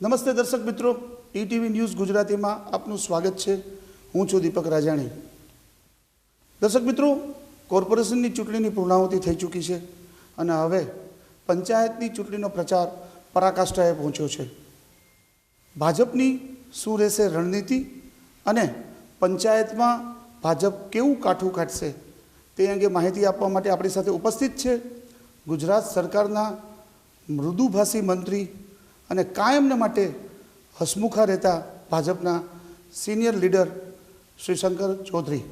નમસ્તે દર્શક મિત્રો, ટીટીવી ન્યૂઝ ગુજરાતીમાં આપનું સ્વાગત છે. હું છું દીપક રાજાણી. દર્શક મિત્રો, કોર્પોરેશનની ચૂંટણીની પૂર્ણાહુતિ થઈ ચૂકી છે અને હવે પંચાયતની ચૂંટણીનો પ્રચાર પરાકાષ્ઠાએ પહોંચ્યો છે. ભાજપની શું રહેશે રણનીતિ અને પંચાયતમાં ભાજપ કેવું કાઠું કાઢશે તે અંગે માહિતી આપવા માટે આપણી સાથે ઉપસ્થિત છે ગુજરાત સરકારના મૃદુભાષી મંત્રી અને કાયમને માટે હસમુખા રહેતા ભાજપના senior leader Shri Shankar Chaudhary.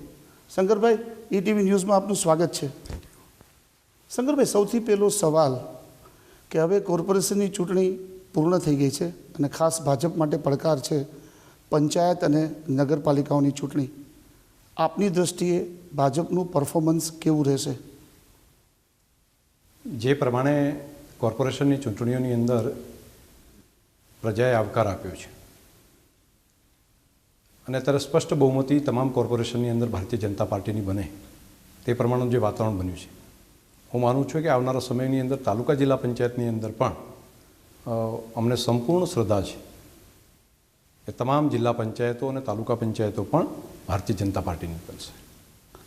Shankarbhai, ETV ન્યૂઝમાં આપનું સ્વાગત છે. શંકરભાઈ, સૌથી પહેલો સવાલ કે હવે કોર્પોરેશનની ચૂંટણી પૂર્ણ થઈ ગઈ છે અને ખાસ ભાજપ માટે પડકાર છે પંચાયત અને નગરપાલિકાઓની ચૂંટણી. આપની દૃષ્ટિએ ભાજપનું પરફોર્મન્સ કેવું રહેશે? જે પ્રમાણે કોર્પોરેશનની ચૂંટણીઓની અંદર પ્રજાએ આવકાર આપ્યો છે. અને અત્યારે સ્પષ્ટ બહુમતી તમામ કોર્પોરેશનની અંદર ભારતીય જનતા પાર્ટીની બને. તે પ્રમાણેનું જે વાતાવરણ બન્યું છે. હું માનું છું કે આવનારા સમયની અંદર તાલુકા જિલ્લા પંચાયતની અંદર પણ અમને સંપૂર્ણ શ્રદ્ધા છે કે તમામ જિલ્લા પંચાયતો અને તાલુકા પંચાયતો પણ ભારતીય જનતા પાર્ટીની બનશે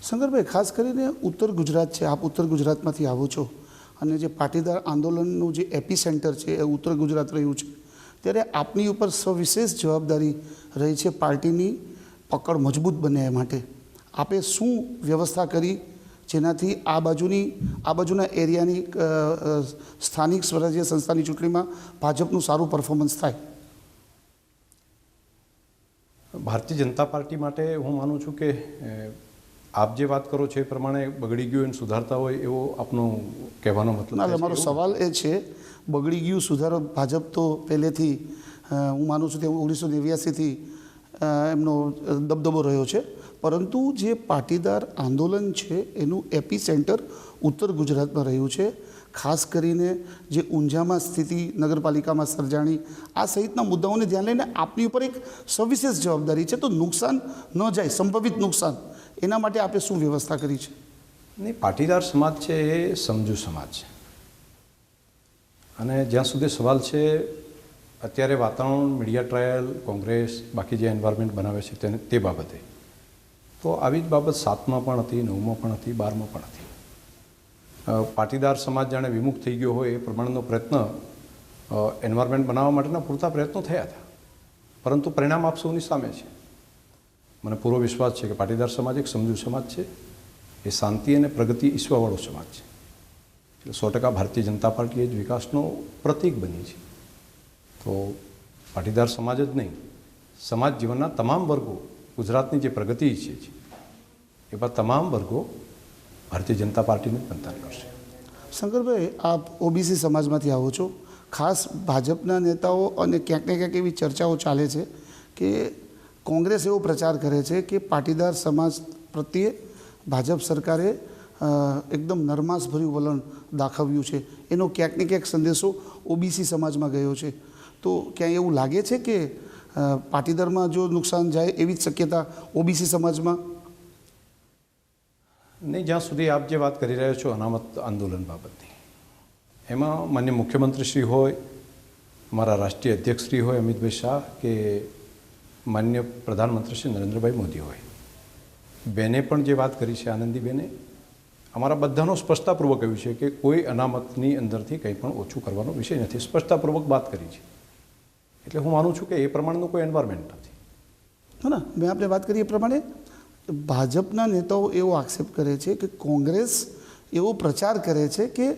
શંકરભાઈ, ખાસ કરીને ઉત્તર ગુજરાત છે. આપ ઉત્તર ગુજરાતમાંથી આવો છો અને જે પાટીદાર આંદોલનનું જે એપી સેન્ટર છે એ ઉત્તર ગુજરાત રહ્યું છે. ત્યારે આપની ઉપર સવિશેષ જવાબદારી રહી છે પાર્ટીની પકડ મજબૂત બને એ માટે. આપે શું વ્યવસ્થા કરી જેનાથી આ બાજુની, આ બાજુના એરિયાની સ્થાનિક સ્વરાજ્ય સંસ્થાની ચૂંટણીમાં ભાજપનું સારું પરફોર્મન્સ થાય? ભારતીય જનતા પાર્ટી માટે હું માનું છું કે આપ જે વાત કરો છો એ પ્રમાણે બગડી ગયું એને સુધારતા હોય એવો આપનો કહેવાનો મતલબ ના મારો સવાલ એ છે બગડી ગયું સુધારો ભાજપ તો પહેલેથી હું માનું છું કે ઓગણીસો નેવ્યાસીથી એમનો દબદબો રહ્યો છે. પરંતુ જે પાટીદાર આંદોલન છે એનું એપી સેન્ટર ઉત્તર ગુજરાતમાં રહ્યું છે. ખાસ કરીને જે ઊંઝામાં સ્થિતિ નગરપાલિકામાં સર્જાણી આ સહિતના મુદ્દાઓને ધ્યાન લઈને આપની ઉપર એક સવિશેષ જવાબદારી છે. તો નુકસાન ન જાય સંભવિત નુકસાન. એના માટે આપે શું વ્યવસ્થા કરી છે? નહીં, પાટીદાર સમાજ છે એ સમજુ સમાજ છે. અને જ્યાં સુધી સવાલ છે, અત્યારે વાતાવરણ, મીડિયા ટ્રાયલ, કોંગ્રેસ, બાકી જે એન્વાયરમેન્ટ બનાવે છે તેને, તે બાબતે. તો આવી જ બાબત સાતમાં પણ હતી, નવમાં પણ હતી, બારમાં પણ હતી. પાટીદાર સમાજ જાણે વિમુખ થઈ ગયો હોય એ પ્રમાણેનો પ્રયત્ન એન્વાયરમેન્ટ બનાવવા માટેના પૂરતા પ્રયત્નો થયા હતા. પરંતુ પરિણામ આપ સૌની સામે છે. મને પૂરો વિશ્વાસ છે કે પાટીદાર સમાજ એક સમજુ સમાજ છે. એ શાંતિ અને પ્રગતિ ઈશ્વરવાળો સમાજ છે. એટલે સો ટકા ભારતીય જનતા પાર્ટી એ જ વિકાસનો પ્રતીક બની છે. તો પાટીદાર સમાજ જ નહીં, સમાજ જીવનના તમામ વર્ગો, ગુજરાતની જે પ્રગતિ ઈચ્છે છે, એવા તમામ વર્ગો ભારતીય જનતા પાર્ટીને મતદાન કરશે. શંકરભાઈ, આપ ઓબીસી સમાજમાંથી આવો છો. ખાસ ભાજપના નેતાઓ અને ક્યાંક ને ક્યાંક એવી ચર્ચાઓ ચાલે છે કે કોંગ્રેસ એવો પ્રચાર કરે છે કે પાટીદાર સમાજ પ્રત્યે ભાજપ સરકારે એકદમ નરમાશભર્યું વલણ દાખવ્યું છે. એનો ક્યાંક ને ક્યાંક સંદેશો ઓબીસી સમાજમાં ગયો છે. તો ક્યાંય એવું લાગે છે કે પાટીદારમાં જો નુકસાન જાય એવી જ શક્યતા ઓબીસી સમાજમાં? નહીં, જ્યાં સુધી આપ જે વાત કરી રહ્યા છો અનામત આંદોલન બાબતની, એમાં માન્ય મુખ્યમંત્રીશ્રી હોય અમારા રાષ્ટ્રીય અધ્યક્ષશ્રી હોય અમિતભાઈ શાહ કે માન્ય પ્રધાનમંત્રી શ્રી નરેન્દ્રભાઈ મોદી હોય. બેને પણ જે વાત કરી છે, આનંદીબેને, અમારા બધાનો સ્પષ્ટતાપૂર્વક કહ્યું છે કે કોઈ અનામતની અંદરથી કંઈ પણ ઓછું કરવાનો વિષય નથી. સ્પષ્ટતાપૂર્વક વાત કરી છે. એટલે હું માનું છું કે એ પ્રમાણેનું કોઈ એન્વાયરમેન્ટ નથી. હા ના, મેં આપણે વાત કરી એ પ્રમાણે ભાજપના નેતાઓ એવો આક્ષેપ કરે છે કે કોંગ્રેસ એવો પ્રચાર કરે છે કે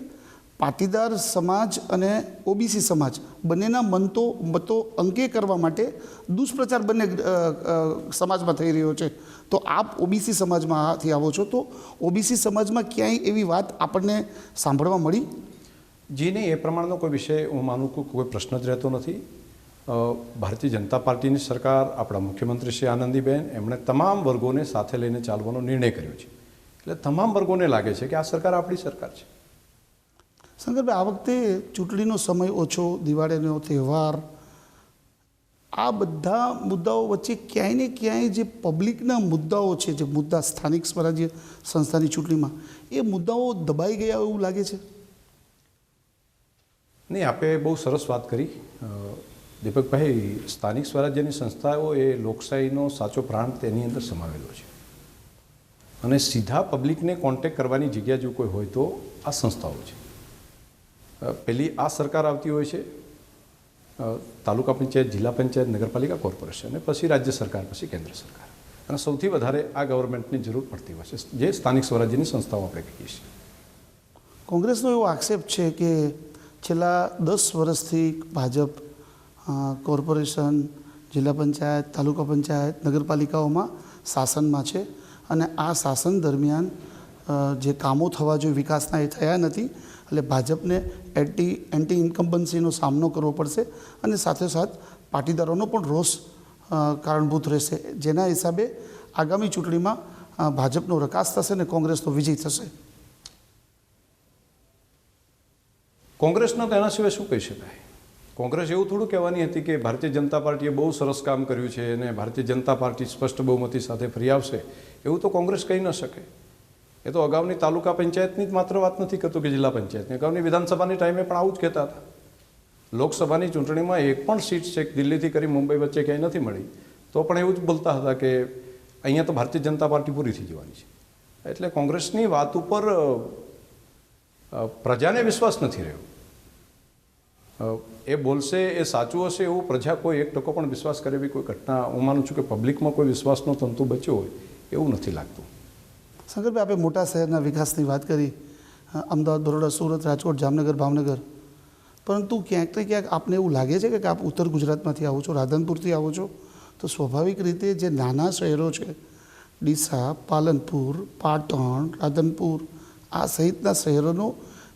પાટીદાર સમાજ અને ઓબીસી સમાજ બંનેના મનતો, મતો અંકે કરવા માટે દુષ્પ્રચાર બંને સમાજમાં થઈ રહ્યો છે. તો આપ ઓબીસી સમાજમાંથી આવો છો, તો ઓબીસી સમાજમાં ક્યાંય એવી વાત આપણને સાંભળવા મળી? જી નહીં, એ પ્રમાણનો કોઈ વિષય હું માનું કે કોઈ પ્રશ્ન જ રહેતો નથી. ભારતીય જનતા પાર્ટીની સરકાર, આપણા મુખ્યમંત્રી શ્રી આનંદીબેન, એમણે તમામ વર્ગોને સાથે લઈને ચાલવાનો નિર્ણય કર્યો છે. એટલે તમામ વર્ગોને લાગે છે કે આ સરકાર આપણી સરકાર છે. શંકરભાઈ આ વખતે ચૂંટણીનો સમય ઓછો, દિવાળીનો તહેવાર, આ બધા મુદ્દાઓ વચ્ચે ક્યાંય ને ક્યાંય જે પબ્લિકના મુદ્દાઓ છે, જે મુદ્દા સ્થાનિક સ્વરાજ્ય સંસ્થાની ચૂંટણીમાં, એ મુદ્દાઓ દબાઈ ગયા એવું લાગે છે? નહીં, આપે બહુ સરસ વાત કરી. દીપકભાઈ, સ્થાનિક સ્વરાજ્યની સંસ્થાઓ એ લોકશાહીનો સાચો પ્રાણ તેની અંદર સમાવેલો છે. અને સીધા પબ્લિકને કોન્ટેક્ટ કરવાની જગ્યા જો કોઈ હોય તો આ સંસ્થાઓ છે. પહેલી આ સરકાર આવતી હોય છે તાલુકા પંચાયત, જિલ્લા પંચાયત, નગરપાલિકા કોર્પોરેશન અને પછી રાજ્ય સરકાર, પછી કેન્દ્ર સરકાર. અને સૌથી વધારે આ ગવર્મેન્ટની જરૂર પડતી હોય છે, જે સ્થાનિક સ્વરાજ્યની સંસ્થાઓ આપણે કહીએ છીએ. કોંગ્રેસનો એવો આક્ષેપ છે કે છેલ્લા દસ વર્ષથી ભાજપ કોર્પોરેશન, જિલ્લા પંચાયત, તાલુકા પંચાયત, નગરપાલિકાઓમાં શાસનમાં છે અને આ શાસન દરમિયાન જે કામો થવા જોઈએ, વિકાસના એ થયા નથી એટલે ભાજપને એન્ટી એન્ટી ઇન્કમ્બન્સીનો સામનો કરવો પડશે અને સાથોસાથ પાટીદારોનો પણ રોષ કારણભૂત રહેશે. જેના હિસાબે આગામી ચૂંટણીમાં ભાજપનો રકાસ થશે અને કોંગ્રેસનો વિજય થશે. કોંગ્રેસનો તો એના સિવાય શું કહી શકાય? કોંગ્રેસ એવું થોડું કહેવાની હતી કે ભારતીય જનતા પાર્ટીએ બહુ સરસ કામ કર્યું છે અને ભારતીય જનતા પાર્ટી સ્પષ્ટ બહુમતી સાથે ફરી આવશે. એવું તો કોંગ્રેસ કહી ન શકે. એ તો અગાઉની તાલુકા પંચાયતની જ માત્ર વાત નથી કરતું કે જિલ્લા પંચાયતની. અગાઉની વિધાનસભાની ટાઈમે પણ આવું જ કહેતા હતા. લોકસભાની ચૂંટણીમાં એક પણ સીટ છે દિલ્હીથી કરી મુંબઈ વચ્ચે ક્યાંય નથી મળી. તો પણ એવું જ બોલતા હતા કે અહીંયા તો ભારતીય જનતા પાર્ટી પૂરી થઈ જવાની છે. એટલે કોંગ્રેસની વાત ઉપર પ્રજાને વિશ્વાસ નથી રહ્યો. એ બોલશે, એ સાચું હશે એવું પ્રજા કોઈ એક ટકો પણ વિશ્વાસ કરે એવી કોઈ ઘટના. હું માનું છું કે પબ્લિકમાં કોઈ વિશ્વાસનો તંતુ બચ્યો હોય એવું નથી લાગતું. શંકરભાઈ આપણે મોટા શહેરના વિકાસની વાત કરી અમદાવાદ, બરોડા, સુરત, રાજકોટ, જામનગર, ભાવનગર. પરંતુ ક્યાંક ને ક્યાંક આપને એવું લાગે છે કે આપ ઉત્તર ગુજરાતમાંથી આવો છો, રાધનપુરથી આવો છો? તો સ્વાભાવિક રીતે જે નાના શહેરો છે, ડીસા, પાલનપુર, પાટણ, રાધનપુર, આ સહિતના શહેરોનો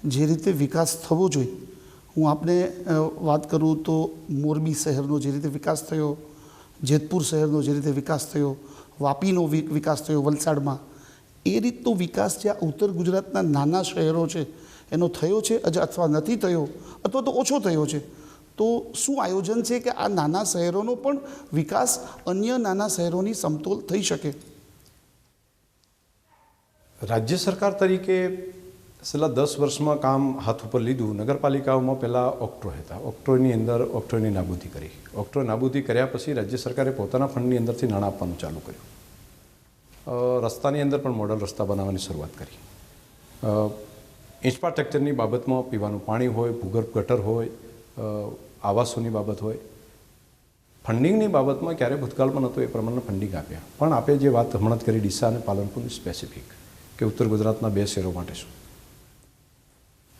જે રીતે વિકાસ થવો જોઈએ. હું આપને વાત કરું તો મોરબી શહેરનો જે રીતે વિકાસ થયો, જેતપુર શહેરનો જે રીતે વિકાસ થયો, વાપીનો વિકાસ થયો વલસાડમાં. એ રીતનો વિકાસ જે આ ઉત્તર ગુજરાતના નાના શહેરો છે, એનો થયો છે અથવા નથી થયો, અથવા તો ઓછો થયો છે, તો શું આયોજન છે કે આ નાના શહેરોનો પણ વિકાસ અન્ય નાના શહેરોની સમતોલ થઈ શકે? રાજ્ય સરકાર તરીકે છેલ્લા દસ વર્ષમાં કામ હાથ ઉપર લીધું, નગરપાલિકાઓમાં પહેલાં ઓક્ટ્રો હતા. ઓક્ટ્રોની અંદર ઓક્ટ્રોની નાબૂદી કરી. ઓક્ટ્રો નાબૂદી કર્યા પછી રાજ્ય સરકારે પોતાના ફંડની અંદરથી નાણાં આપવાનું ચાલુ કર્યું. રસ્તાની અંદર પણ મોડલ રસ્તા બનાવવાની શરૂઆત કરી. ઇન્ફ્રાસ્ટ્રક્ચરની બાબતમાં પીવાનું પાણી હોય, ભૂગર્ભ ગટર હોય આવાસોની બાબત હોય. ફંડિંગની બાબતમાં ક્યારે ભૂતકાળમાં નહોતું એ પ્રમાણે ફંડિંગ આપ્યા. પણ આપે જે વાત હમણાં જ કરી, ડીસા અને પાલનપુરની સ્પેસિફિક કે ઉત્તર ગુજરાતના બે શહેરો માટે શું.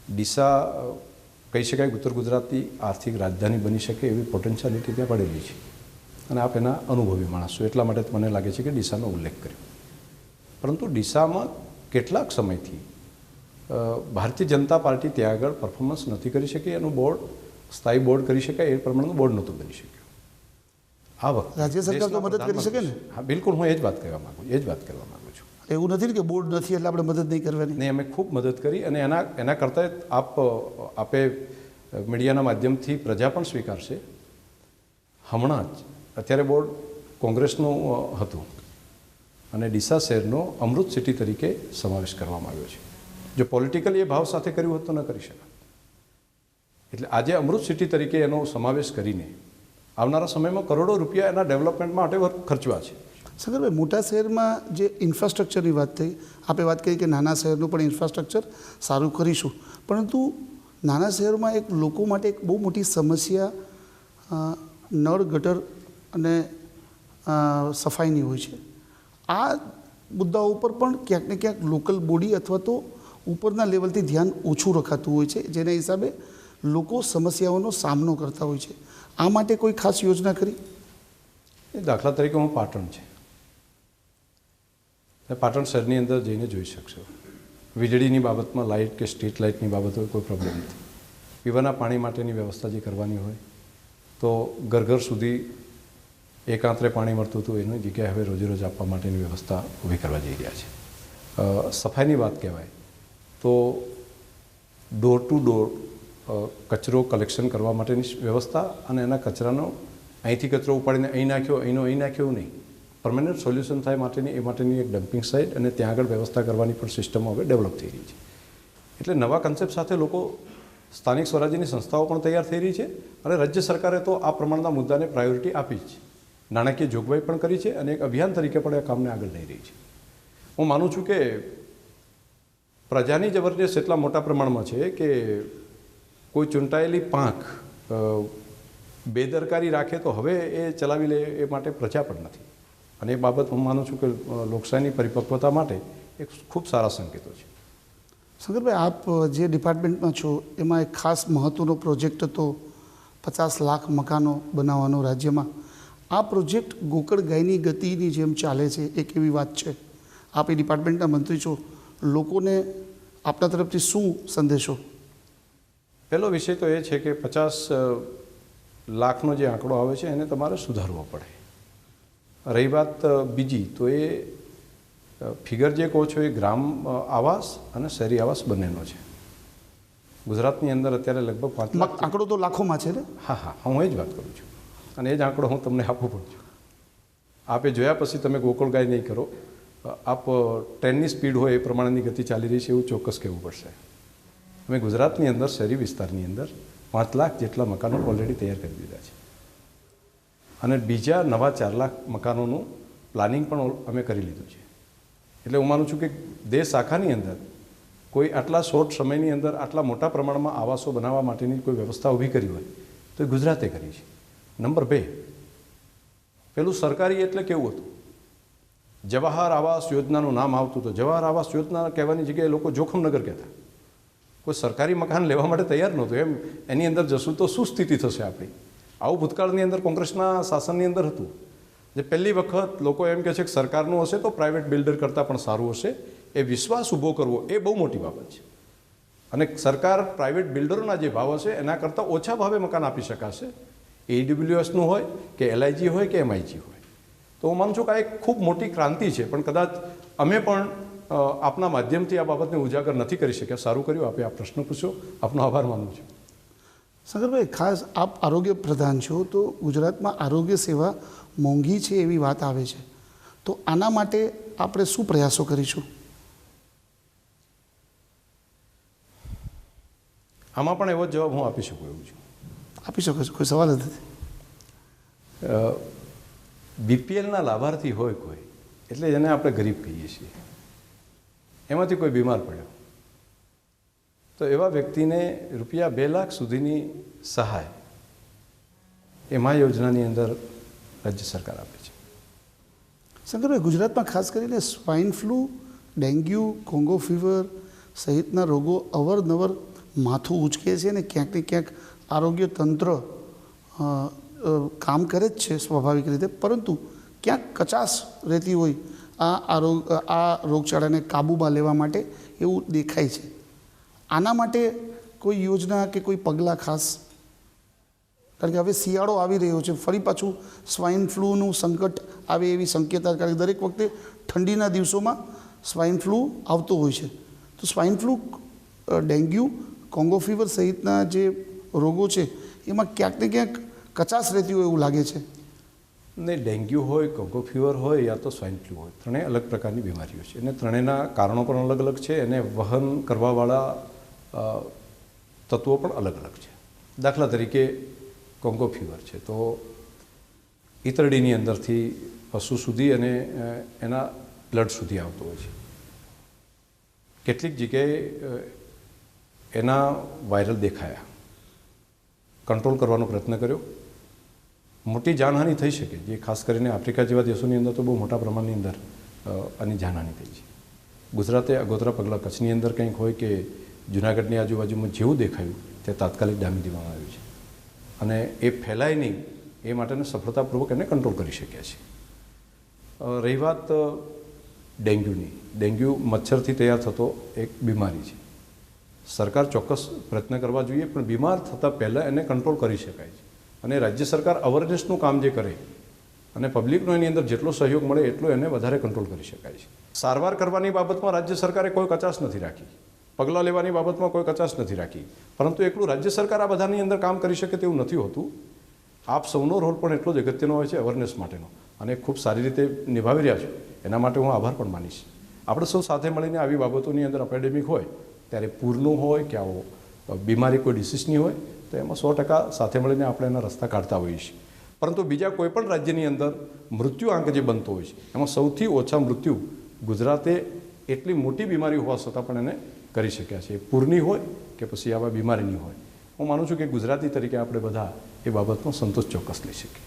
ડીસા કહી શકાય ઉત્તર ગુજરાતની આર્થિક રાજધાની બની શકે એવી પોટેન્શિયાલિટી ત્યાં પડેલી છે. અને આપ એના અનુભવી માણસ, એટલા માટે મને લાગે છે કે ડીસાનો ઉલ્લેખ કર્યો. પરંતુ ડીસામાં કેટલાક સમયથી ભારતીય જનતા પાર્ટી ત્યાં આગળ પરફોર્મન્સ નથી કરી શકી એનું બોર્ડ સ્થાયી બોર્ડ કરી શકાય એ પ્રમાણેનું બોર્ડ નહોતું બની શક્યું. આ વખતે રાજ્ય સરકાર તો મદદ કરી શકે ને? હા બિલકુલ હું એ જ વાત કરવા માંગુ એ જ વાત કરવા માગું છું. એવું નથી ને કે બોર્ડ નથી એટલે આપણે મદદ નહીં કરવાની? નહીં અમે ખૂબ મદદ કરી અને એના એના કરતાં આપ આપે મીડિયાના માધ્યમથી પ્રજા પણ સ્વીકારશે. હમણાં જ અત્યારે બોર્ડ કોંગ્રેસનું હતું. અને ડીસા શહેરનો અમૃત સિટી તરીકે સમાવેશ કરવામાં આવ્યો છે. જો પોલિટિકલી એ ભાવ સાથે કર્યું હોત તો ન કરી શકાય એટલે આજે અમૃત સિટી તરીકે એનો સમાવેશ કરીને આવનારા સમયમાં કરોડો રૂપિયા એના ડેવલપમેન્ટ માટે ખર્ચવા છે. સગરભાઈ મોટા શહેરમાં જે ઇન્ફ્રાસ્ટ્રક્ચરની વાત થઈ, આપે વાત કરી કે નાના શહેરનું પણ ઇન્ફ્રાસ્ટ્રક્ચર સારું કરીશું. પરંતુ નાના શહેરમાં એક લોકો માટે એક બહુ મોટી સમસ્યા નળ ગટર અને સફાઈની હોય છે. આ મુદ્દાઓ ઉપર પણ ક્યાંક ને ક્યાંક લોકલ બોડી અથવા તો ઉપરના લેવલથી ધ્યાન ઓછું રખાતું હોય છે. જેના હિસાબે લોકો સમસ્યાઓનો સામનો કરતા હોય છે. આ માટે કોઈ ખાસ યોજના કરી એ દાખલા તરીકે હું પાટણ છે. પાટણ શહેરની અંદર જઈને જોઈ શકશો. વીજળીની બાબતમાં લાઇટ કે સ્ટ્રીટ લાઇટની બાબત હોય કોઈ પ્રોબ્લેમ નથી. પીવાના પાણી માટેની વ્યવસ્થા જે કરવાની હોય, તો ઘર ઘર સુધી એકાંતરે પાણી મળતું હતું, એની જગ્યાએ હવે રોજે રોજ આપવા માટેની વ્યવસ્થા ઊભી કરવા જઈ રહ્યા છે. સફાઈની વાત કહેવાય તો ડોર ટુ ડોર કચરો કલેક્શન કરવા માટેની વ્યવસ્થા અને એના કચરાનો અહીંથી કચરો ઉપાડીને અહીં નાખ્યો, અહીંનો અહીં નાખ્યો નહીં. પરમાનન્ટ સોલ્યુશન થાય માટેની, એ માટેની એક ડમ્પિંગ સાઇટ અને ત્યાં આગળ વ્યવસ્થા કરવાની પણ સિસ્ટમો હવે ડેવલપ થઈ રહી છે. એટલે નવા કન્સેપ્ટ સાથે લોકો સ્થાનિક સ્વરાજ્યની સંસ્થાઓ પણ તૈયાર થઈ રહી છે અને રાજ્ય સરકારે તો આ પ્રમાણના મુદ્દાને પ્રાયોરિટી આપી જ છે. નાણાકીય જોગવાઈ પણ કરી છે અને એક અભિયાન તરીકે પણ આ કામને આગળ લઈ રહી છે. હું માનું છું કે પ્રજાની જબરજસ્ત એટલા મોટા પ્રમાણમાં છે કે કોઈ ચૂંટાયેલી પાંખ બેદરકારી રાખે તો હવે એ ચલાવી લે એ માટે પ્રજા પણ નથી. અને એ બાબત હું માનું છું કે લોકશાહીની પરિપક્વતા માટે એક ખૂબ સારા સંકેતો છે. શંકરભાઈ, આપ જે ડિપાર્ટમેન્ટમાં છો, એમાં એક ખાસ મહત્ત્વનો પ્રોજેક્ટ હતો પચાસ લાખ મકાનો બનાવવાનો રાજ્યમાં. આ પ્રોજેક્ટ ગોકળ ગાયની ગતિની જેમ ચાલે છે એક એવી વાત છે. આપ એ ડિપાર્ટમેન્ટના મંત્રી છો. લોકોને આપના તરફથી શું સંદેશો? પહેલો વિષય તો એ છે કે પચાસ લાખનો જે આંકડો આવે છે એને તમારે સુધારવો પડે. રહી વાત બીજી તો એ ફિગર જે કહો છો એ ગ્રામ આવાસ અને શહેરી આવાસ બંનેનો છે. ગુજરાતની અંદર અત્યારે લગભગ પાંચ આંકડો તો લાખોમાં છે ને? હા હા હું એ જ વાત કરું છું. અને એ જ આંકડો હું તમને આપું પણ છું. આપે જોયા પછી તમે ગોકળ ગાય નહીં કરો. આપ ટ્રેનની સ્પીડ હોય એ પ્રમાણેની ગતિ ચાલી રહી છે એવું ચોક્કસ કહેવું પડશે. અમે ગુજરાતની અંદર, શહેરી વિસ્તારની અંદર પાંચ લાખ જેટલા મકાનો ઓલરેડી તૈયાર કરી દીધા છે. અને બીજા નવા ચાર લાખ મકાનોનું પ્લાનિંગ પણ અમે કરી લીધું છે. એટલે હું માનું છું કે દેશ શાખાની અંદર કોઈ આટલા શોર્ટ સમયની અંદર આટલા મોટા પ્રમાણમાં આવાસો બનાવવા માટેની કોઈ વ્યવસ્થા ઊભી કરી હોય તો એ ગુજરાતે કરી છે. નંબર બે. પેલું સરકારી એટલે કેવું હતું? જવાહર આવાસ યોજનાનું નામ આવતું હતું. જવાહર આવાસ યોજના કહેવાની જગ્યાએ લોકો જોખમનગર કહેતા. કોઈ સરકારી મકાન લેવા માટે તૈયાર નહોતું. એમ એની અંદર જશું તો શું સ્થિતિ થશે આપણી? આવું ભૂતકાળની અંદર કોંગ્રેસના શાસનની અંદર હતું. જે પહેલી વખત લોકો એમ કહે છે કે સરકારનું હશે તો પ્રાઇવેટ બિલ્ડર કરતાં પણ સારું હશે. એ વિશ્વાસ ઊભો કરવો એ બહુ મોટી બાબત છે. અને સરકાર પ્રાઇવેટ બિલ્ડરોના જે ભાવ હશે એના કરતાં ઓછા ભાવે મકાન આપી શકાશે. એડબ્લ્યુએસનું હોય કે એલઆઈજી હોય કે એમઆઈજી હોય. તો હું માનું છું કે આ એક ખૂબ મોટી ક્રાંતિ છે પણ કદાચ અમે પણ આપના માધ્યમથી આ બાબતને ઉજાગર નથી કરી શક્યા. સારું કર્યું આપે આ પ્રશ્ન પૂછ્યો. આપનો આભાર માનું છું. સાગરભાઈ ખાસ આપ આરોગ્ય પ્રધાન છો તો ગુજરાતમાં આરોગ્ય સેવા મોંઘી છે એવી વાત આવે છે. તો આના માટે આપણે શું પ્રયાસો કરીશું? આમાં પણ એવો જ જવાબ હું આપી શકું એવું છું. આપી શકો છો કોઈ સવાલ જ નથી. બીપીએલના લાભાર્થી હોય કોઈ એટલે જેને આપણે ગરીબ કહીએ છીએ. એમાંથી કોઈ બીમાર પડ્યો. તો એવા વ્યક્તિને રૂપિયા બે લાખ સુધીની સહાય એમાં યોજનાની અંદર રાજ્ય સરકાર આપે છે. શંકરભાઈ ગુજરાતમાં ખાસ કરીને swine flu dengue Congo fever સહિતના રોગો અવરનવર માથું ઉચકે છે અને ક્યાંક ને ક્યાંક આરોગ્ય તંત્ર કામ કરે જ છે સ્વાભાવિક રીતે. પરંતુ ક્યાંક કચાશ રહેતી હોય આ આરોગ આ રોગચાળાને કાબૂમાં લેવા માટે એવું દેખાય છે. આના માટે કોઈ યોજના કે કોઈ પગલાં ખાસ? કારણ કે હવે શિયાળો આવી રહ્યો છે. ફરી પાછું સ્વાઇન ફ્લૂનું સંકટ આવે એવી શક્યતા કારણ કે દરેક વખતે ઠંડીના દિવસોમાં સ્વાઇન ફ્લૂ આવતો હોય છે. તો swine flu dengue, Congo fever સહિતના જે રોગો છે, એમાં ક્યાંક ને ક્યાંક કચાશ રહેતી હોય એવું લાગે છે. ને ડેન્ગ્યુ હોય, કોકો ફીવર હોય યા તો સ્વાઇન ફ્લૂ હોય ત્રણેય અલગ પ્રકારની બીમારીઓ છે. અને ત્રણેયના કારણો પણ અલગ અલગ છે અને વહન કરવાવાળા તત્વો પણ અલગ અલગ છે. દાખલા તરીકે કોંગો ફીવર છે, તો ઈતરડીની અંદરથી પશુ સુધી અને એના બ્લડ સુધી આવતો હોય છે. કેટલીક જગ્યાએ એના વાયરલ દેખાયા. કંટ્રોલ કરવાનો પ્રયત્ન કર્યો. મોટી જાનહાનિ થઈ શકે, જે ખાસ કરીને આફ્રિકા જેવા દેશોની અંદર તો બહુ મોટા પ્રમાણની અંદર આની જાનહાનિ થઈ છે. ગુજરાતે અગોતરા પગલાં કચ્છની અંદર કંઈક હોય કે જુનાગઢની આજુબાજુમાં જેવું દેખાયું, તે તાત્કાલિક ડામી દેવામાં આવ્યું છે. અને એ ફેલાય નહીં, એ માટેને સફળતાપૂર્વક એને કંટ્રોલ કરી શક્યા છે. રહી વાત ડેન્ગ્યુની. ડેન્ગ્યુ મચ્છરથી તૈયાર થતો એક બીમારી છે. સરકાર ચોક્કસ પ્રયત્ન કરવા જોઈએ, પણ બીમાર થતાં પહેલાં એને કંટ્રોલ કરી શકાય છે. અને રાજ્ય સરકાર અવેરનેસનું કામ જે કરે અને પબ્લિકનો એની અંદર જેટલો સહયોગ મળે એટલો એને વધારે કંટ્રોલ કરી શકાય છે. સારવાર કરવાની બાબતમાં રાજ્ય સરકારે કોઈ કચાશ નથી રાખી. પગલાં લેવાની બાબતમાં કોઈ કચાશ નથી રાખી. પરંતુ એકલું રાજ્ય સરકાર આ બધાની અંદર કામ કરી શકે તેવું નથી હોતું. આપ સૌનો રોલ પણ એટલો જ અગત્યનો હોય છે અવેરનેસ માટેનો. અને ખૂબ સારી રીતે નિભાવી રહ્યા છો. એના માટે હું આભાર પણ માનીશ. આપણે સૌ સાથે મળીને આવી બાબતોની અંદર એપેડેમિક હોય ત્યારે પૂરનું હોય કે આવો બીમારી કોઈ ડિસીઝની હોય, તો એમાં સો ટકા સાથે મળીને આપણે એના રસ્તા કાઢતા હોઈએ છીએ. પરંતુ બીજા કોઈપણ રાજ્યની અંદર મૃત્યુ આંક જે બનતો હોય છે, એમાં સૌથી ઓછા મૃત્યુ ગુજરાતે એટલી મોટી બીમારી હોવા છતાં પણ એને કરી શક્યા છે. એ પૂરની હોય કે પછી આવા બીમારીની હોય. હું માનું છું કે ગુજરાતી તરીકે આપણે બધા એ બાબતનો સંતોષ ચોક્કસ લઈ શકીએ.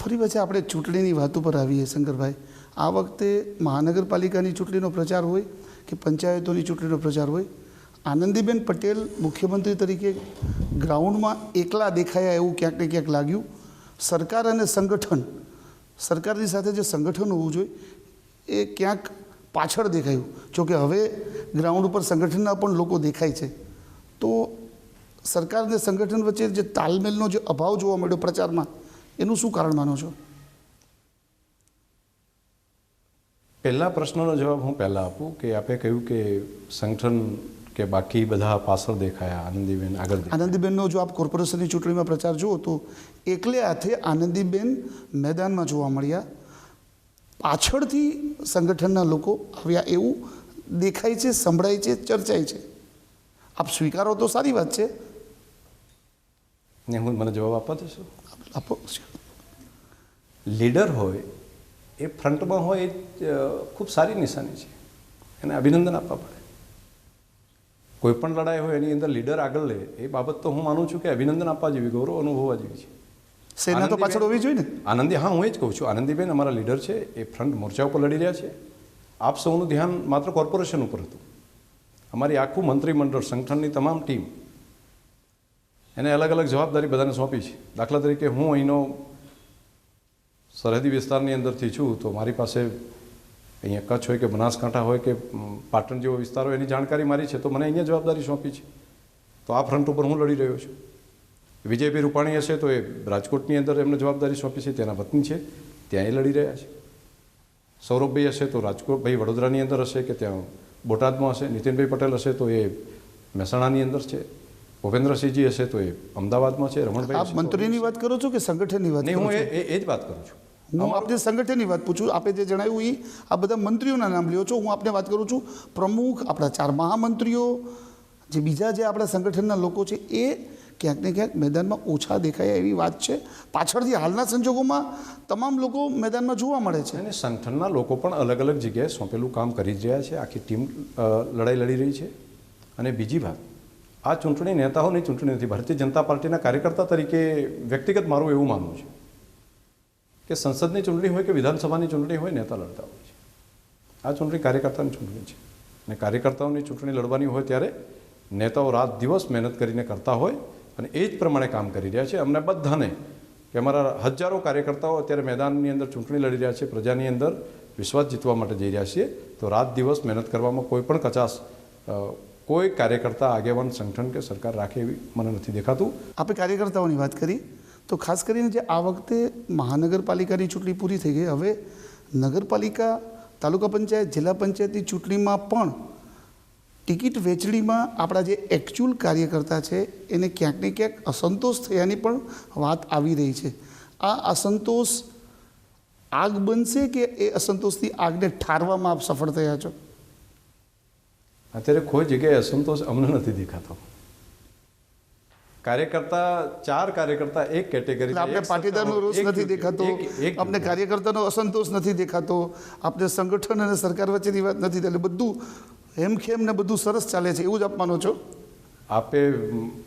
ફરી પછી આપણે ચૂંટણીની વાત ઉપર આવીએ, શંકરભાઈ. આ વખતે મહાનગરપાલિકાની ચૂંટણીનો પ્રચાર હોય કે પંચાયતોની ચૂંટણીનો પ્રચાર હોય? આનંદીબેન પટેલ મુખ્યમંત્રી તરીકે ગ્રાઉન્ડમાં એકલા દેખાયા એવું ક્યાંક ને ક્યાંક લાગ્યું. સરકાર અને સંગઠન, સરકારની સાથે જે સંગઠન હોવું જોઈએ, એ ક્યાંક પાછળ દેખાયું. જોકે હવે ગ્રાઉન્ડ ઉપર સંગઠનના પણ લોકો દેખાય છે. તો સરકાર અને સંગઠન વચ્ચે જે તાલમેલનો જે અભાવ જોવા મળ્યો પ્રચારમાં, એનું શું કારણ માનો છો? પહેલા પ્રશ્નનો જવાબ હું પહેલાં આપું કે આપે કહ્યું કે સંગઠન કે બાકી બધા પાછળ દેખાયા આનંદીબેન આગળ આનંદીબેનનો જો આપ કોર્પોરેશનની ચૂંટણીમાં પ્રચાર જુઓ તો એકલે હાથે આનંદીબેન મેદાનમાં જોવા મળ્યા. પાછળથી સંગઠનના લોકો આવ્યા એવું દેખાય છે સંભળાય છે ચર્ચાય છે. આપ સ્વીકારો તો સારી વાત છે. ને હું મને જવાબ આપવા દેશો? આપો લીડર હોય એ ફ્રન્ટમાં હોય એ ખૂબ સારી નિશાની છે. એને અભિનંદન આપવા પડે. કોઈ પણ લડાઈ હોય એની અંદર લીડર આગળ લે એ બાબત તો હું માનું છું કે અભિનંદન આપવા જેવી ગૌરવ અનુભવવા જેવી છે. સેના તો પાછળ હોવી જોઈએ ને? આનંદી હા હું એ જ કહું છું. આનંદીબેન અમારા લીડર છે એ ફ્રન્ટ મોરચા ઉપર લડી રહ્યા છે. આપ સૌનું ધ્યાન માત્ર કોર્પોરેશન ઉપર હતું. અમારી આખું મંત્રીમંડળ સંગઠનની તમામ ટીમ એને અલગ અલગ જવાબદારી બધાને સોંપી છે. દાખલા તરીકે હું અહીંનો સરહદી વિસ્તારની અંદરથી છું તો મારી પાસે અહીંયા કચ્છ હોય કે બનાસકાંઠા હોય કે પાટણ જેવો વિસ્તાર હોય એની જાણકારી મારી છે તો મને અહીંયા જવાબદારી સોંપી છે. તો આ ફ્રન્ટ ઉપર હું લડી રહ્યો છું. વિજયભાઈ રૂપાણી હશે તો એ રાજકોટની અંદર એમને જવાબદારી સોંપી છે તેના પત્ની છે ત્યાં એ લડી રહ્યા છે. સૌરભભાઈ હશે તો રાજકોટ ભાઈ વડોદરાની અંદર હશે કે ત્યાં બોટાદમાં હશે નીતિનભાઈ પટેલ હશે તો એ મહેસાણાની અંદર છે. ભૂપેન્દ્રસિંહજી હશે તો એ અમદાવાદમાં છે રમણભાઈ આપ મંત્રીની વાત કરો છો કે સંગઠનની વાત નહીં હું એ જ વાત કરું છું. હું આપને સંગઠનની વાત પૂછું આપે જે જણાવ્યું એ આ બધા મંત્રીઓના નામ લ્યો. છો હું આપને વાત કરું છું પ્રમુખ આપણા ચાર મહામંત્રીઓ જે બીજા જે આપણા સંગઠનના લોકો છે એ ક્યાંક ને ક્યાંક મેદાનમાં ઓછા દેખાય એવી વાત છે. પાછળથી હાલના સંજોગોમાં તમામ લોકો મેદાનમાં જોવા મળે છે. અને સંગઠનના લોકો પણ અલગ અલગ જગ્યાએ સોંપેલું કામ કરી રહ્યા છે. આખી ટીમ લડાઈ લડી રહી છે. અને બીજી વાત આ ચૂંટણી નેતાઓની ચૂંટણી નથી. ભારતીય જનતા પાર્ટીના કાર્યકર્તા તરીકે વ્યક્તિગત મારું એવું માનવું છે. કે સંસદની ચૂંટણી હોય કે વિધાનસભાની ચૂંટણી હોય, નેતા લડતા હોય છે. આ ચૂંટણી કાર્યકર્તાની ચૂંટણી છે. અને કાર્યકર્તાઓની ચૂંટણી લડવાની હોય ત્યારે નેતાઓ રાત દિવસ મહેનત કરીને કરતા હોય અને એ જ પ્રમાણે કામ કરી રહ્યા છે. અમને બધાને કે અમારા હજારો કાર્યકર્તાઓ અત્યારે મેદાનની અંદર ચૂંટણી લડી રહ્યા છે, પ્રજાની અંદર વિશ્વાસ જીતવા માટે જઈ રહ્યા છીએ. તો રાત દિવસ મહેનત કરવામાં કોઈ પણ કચાશ કોઈ કાર્યકર્તા આગેવાન સંગઠન કે સરકાર રાખે એવી મને નથી દેખાતું. આપણે કાર્યકર્તાઓની વાત કરી. તો ખાસ કરીને જે આ વખતે મહાનગરપાલિકાની ચૂંટણી પૂરી થઈ ગઈ, હવે નગરપાલિકા, તાલુકા પંચાયત, જિલ્લા પંચાયતની ચૂંટણીમાં પણ ટિકિટ વેચણીમાં આપણા જે એકચ્યુઅલ કાર્યકર્તા છે, એને ક્યાંક ને ક્યાંક અસંતોષ થયાની પણ વાત આવી રહી છે. આ અસંતોષ આગ બનશે કે એ અસંતોષથી આગને ઠારવામાં આપ સફળ થયા છો? અત્યારે કોઈ જગ્યાએ અસંતોષ અમને નથી દેખાતો. કાર્યકર્તા ચાર કાર્યકર્તા એક કેટેગરી આપણે પાટીદારનો રોષ નથી દેખાતો આપણે કાર્યકર્તાનો અસંતોષ નથી દેખાતો આપણે સંગઠન અને સરકાર વચ્ચેની વાત નથી એટલે બધું હેમખેમ ને બધું સરસ ચાલે છે એવું જ આપવાનો છો? આપે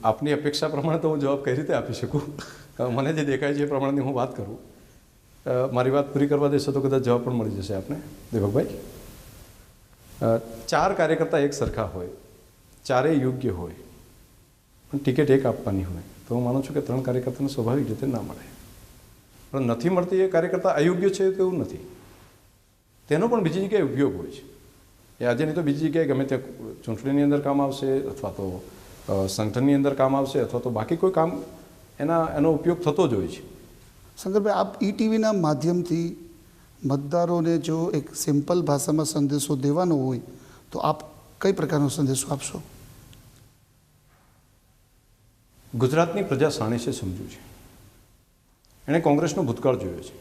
આપની અપેક્ષા પ્રમાણે તો હું જવાબ કઈ રીતે આપી શકું? મને જે દેખાય છે એ પ્રમાણેની હું વાત કરું. મારી વાત પૂરી કરવા દેશો તો કદાચ જવાબ પણ મળી જશે આપને. દીપકભાઈ ચાર કાર્યકર્તા એક સરખા હોય ચારેય યોગ્ય હોય. પણ ટિકિટ એક આપવાની હોય, તો હું માનું છું કે ત્રણ કાર્યકર્તાને સ્વાભાવિક રીતે ના મળે. પણ નથી મળતી એ કાર્યકર્તા અયોગ્ય છે તેવું નથી? તેનો પણ બીજી જગ્યાએ ઉપયોગ હોય છે. એ આજે નહીં તો બીજી જગ્યાએ ગમે ત્યાં ચૂંટણીની અંદર કામ આવશે અથવા તો સંગઠનની અંદર કામ આવશે અથવા તો બાકી કોઈ કામ એના, એનો ઉપયોગ થતો જ હોય છે. શંકરભાઈ આપ ઈ ટીવીના માધ્યમથી મતદારોને જો એક સિમ્પલ ભાષામાં સંદેશો દેવાનો હોય, તો આપ કઈ પ્રકારનો સંદેશો આપશો? ગુજરાતની પ્રજા સાણી છે સમજુ છે. એણે કોંગ્રેસનો ભૂતકાળ જોયો છે.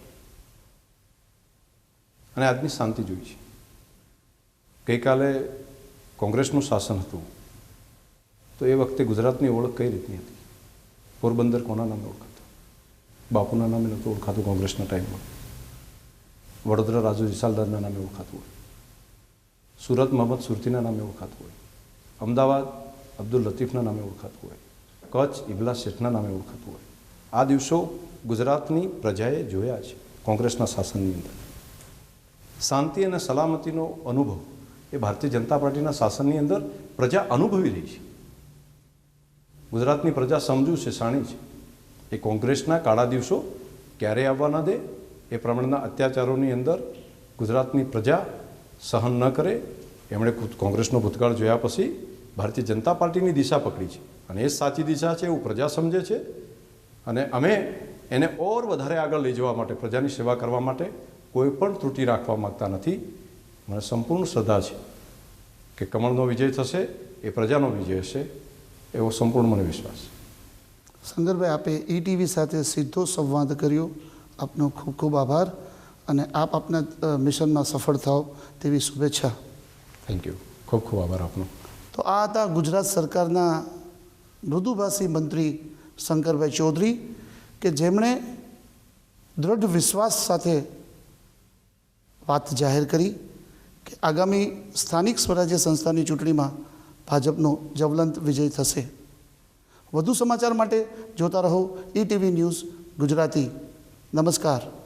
અને આજની શાંતિ જોઈ છે. ગઈકાલે કોંગ્રેસનું શાસન હતું. તો એ વખતે ગુજરાતની ઓળખ કઈ રીતની હતી? પોરબંદર કોના નામે ઓળખાતું? બાપુના નામે નહોતું ઓળખાતું કોંગ્રેસના ટાઈમમાં. વડોદરા રાજુ વિશાલદારના નામે ઓળખાતું હોય. સુરત મોહમ્મદ સુરતીના નામે ઓળખાતું હોય. અમદાવાદ અબ્દુલ લતીફના નામે ઓળખાતું હોય. કચ્છ ઇબલા શેઠના નામે ઓળખાતું હોય. આ દિવસો ગુજરાતની પ્રજાએ જોયા છે, કોંગ્રેસના શાસનની અંદર. શાંતિ અને સલામતીનો અનુભવ એ ભારતીય જનતા પાર્ટીના શાસનની અંદર પ્રજા અનુભવી રહી છે. ગુજરાતની પ્રજા સમજુ છે સાણી છે. એ કોંગ્રેસના કાળા દિવસો ક્યારે આવવા ન દે, એ પ્રમાણેના અત્યાચારોની અંદર ગુજરાતની પ્રજા સહન ન કરે. એમણે કોંગ્રેસનો ભૂતકાળ જોયા પછી ભારતીય જનતા પાર્ટીની દિશા પકડી છે. અને એ જ સાચી દિશા છે એવું પ્રજા સમજે છે. અને અમે એને ઓર વધારે આગળ લઈ જવા માટે પ્રજાની સેવા કરવા માટે કોઈ પણ ત્રુટિ રાખવા માગતા નથી. મને સંપૂર્ણ શ્રદ્ધા છે કે કમળનો વિજય થશે એ પ્રજાનો વિજય હશે એવો સંપૂર્ણ મને વિશ્વાસ શંકરભાઈ આપે ઈટીવી સાથે સીધો સંવાદ કર્યો. આપનો ખૂબ ખૂબ આભાર અને આપ આપના મિશનમાં સફળ થાઓ તેવી શુભેચ્છા. થેન્ક યુ ખૂબ ખૂબ આભાર આપનો. તો આ હતા ગુજરાત સરકારના મૃદુભાષી મંત્રી શંકરભાઈ ચૌધરી કે જેમણે દૃઢ વિશ્વાસ સાથે વાત જાહેર કરી કે આગામી સ્થાનિક સ્વરાજ્ય સંસ્થાની ચૂંટણીમાં ભાજપનો જવલંત વિજય થશે. વધુ સમાચાર માટે જોતા રહો ઈટીવી ન્યૂઝ ગુજરાતી. નમસ્કાર.